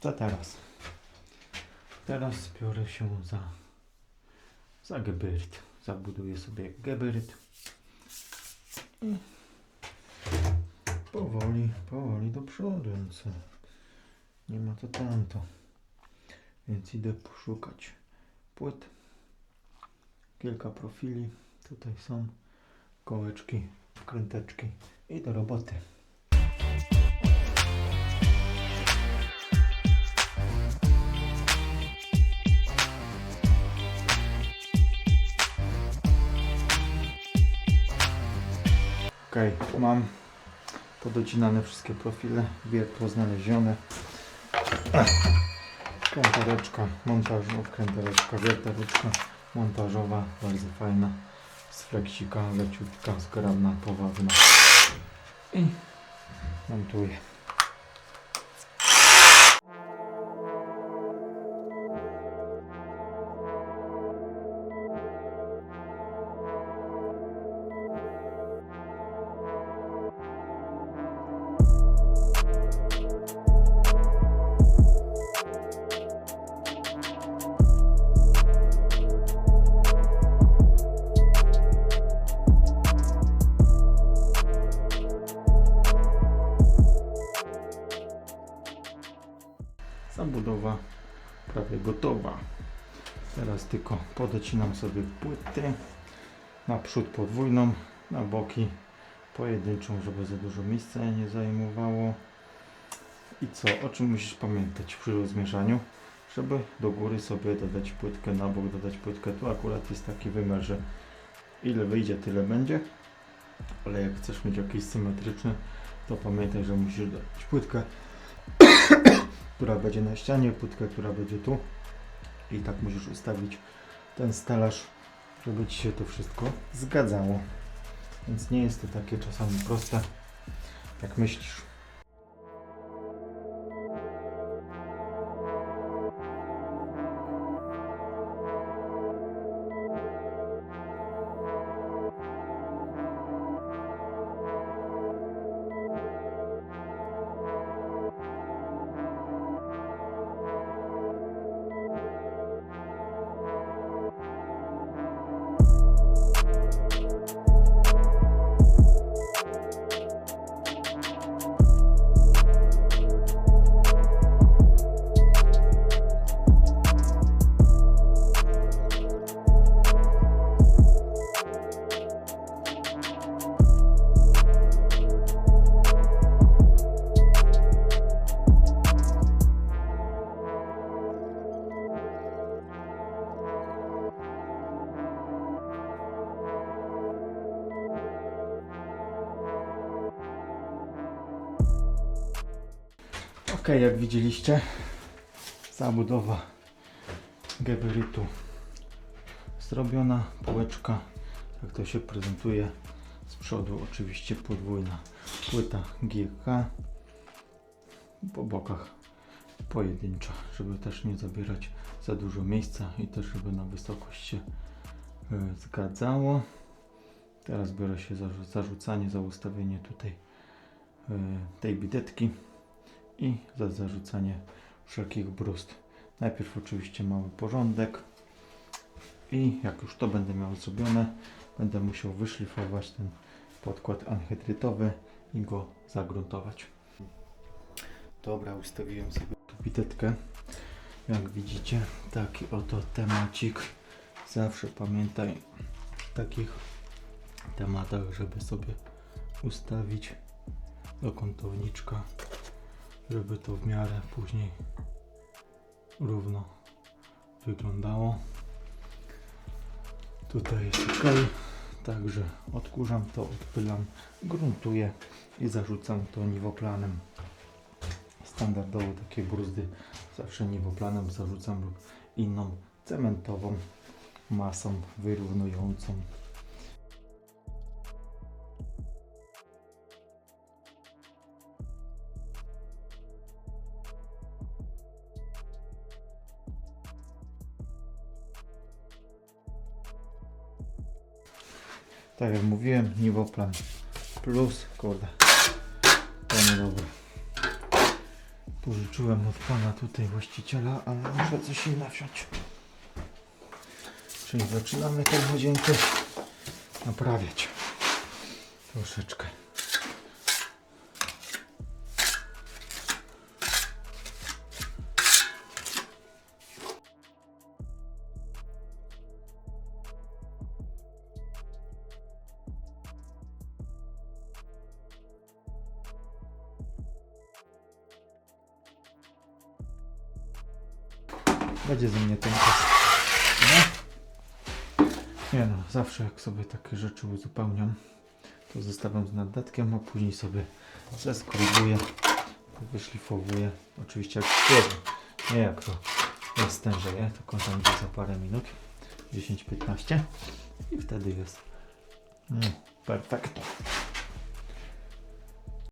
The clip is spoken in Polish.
Co teraz? Teraz biorę się za, za geberyt. Zabuduję sobie geberyt. I powoli, powoli do przodu. Nie ma to tamto. Więc idę poszukać płyt. Kilka profili. Tutaj są kołeczki, wkręteczki i do roboty. Okej, mam podocinane wszystkie profile, wiertło znalezione. Krętareczka montażowa, krętareczka, wiertareczka montażowa, bardzo fajna. Z fleksika, leciutka, zgrabna, powabna. I montuję. Zabudowa prawie gotowa. Teraz tylko podocinam sobie płyty. Naprzód podwójną, na boki pojedynczą, żeby za dużo miejsca nie zajmowało. I co, o czym musisz pamiętać przy zmieszaniu? Żeby do góry sobie dodać płytkę, na bok dodać płytkę. Tu akurat jest taki wymiar, że ile wyjdzie, tyle będzie. Ale jak chcesz mieć jakieś symetryczne, to pamiętaj, że musisz dodać płytkę która będzie na ścianie, płytkę, która będzie tu. I tak musisz ustawić ten stelaż, żeby Ci się to wszystko zgadzało. Więc nie jest to takie czasami proste, jak myślisz. Jak widzieliście, zabudowa geberytu zrobiona, półeczka, jak to się prezentuje z przodu oczywiście podwójna płyta GK, po bokach pojedyncza, żeby też nie zabierać za dużo miejsca i też żeby na wysokość się e, zgadzało. Teraz biorę się za zarzucanie, za ustawienie tutaj e, tej bidetki i za zarzucanie wszelkich brust. Najpierw oczywiście mały porządek i jak już to będę miał zrobione, będę musiał wyszlifować ten podkład anhydrytowy i go zagruntować. Dobra, ustawiłem sobie bitetkę. Jak widzicie, taki oto temacik. Zawsze pamiętaj w takich tematach, żeby sobie ustawić do kątowniczka żeby to w miarę później równo wyglądało. Tutaj jest ok, także odkurzam to, odpylam, gruntuję i zarzucam to niwoplanem. Standardowo takie bruzdy zawsze niwoplanem zarzucam lub inną cementową masą wyrównującą. Tak jak mówiłem, niwoplan plus, kurde, niedobre. Tu Pożyczyłem od pana tutaj właściciela, ale muszę coś im wziąć. Czyli zaczynamy tę łazienkę naprawiać. Troszeczkę. Będzie ze mnie ten czas. Nie? Nie no, zawsze jak sobie takie rzeczy uzupełniam, to zostawiam z naddatkiem, a później sobie zeskrubuję, wyszlifowuję. Oczywiście jak świeży, nie jak to jest stężeje, kończę gdzieś za parę minut, 10-15 i wtedy jest mm.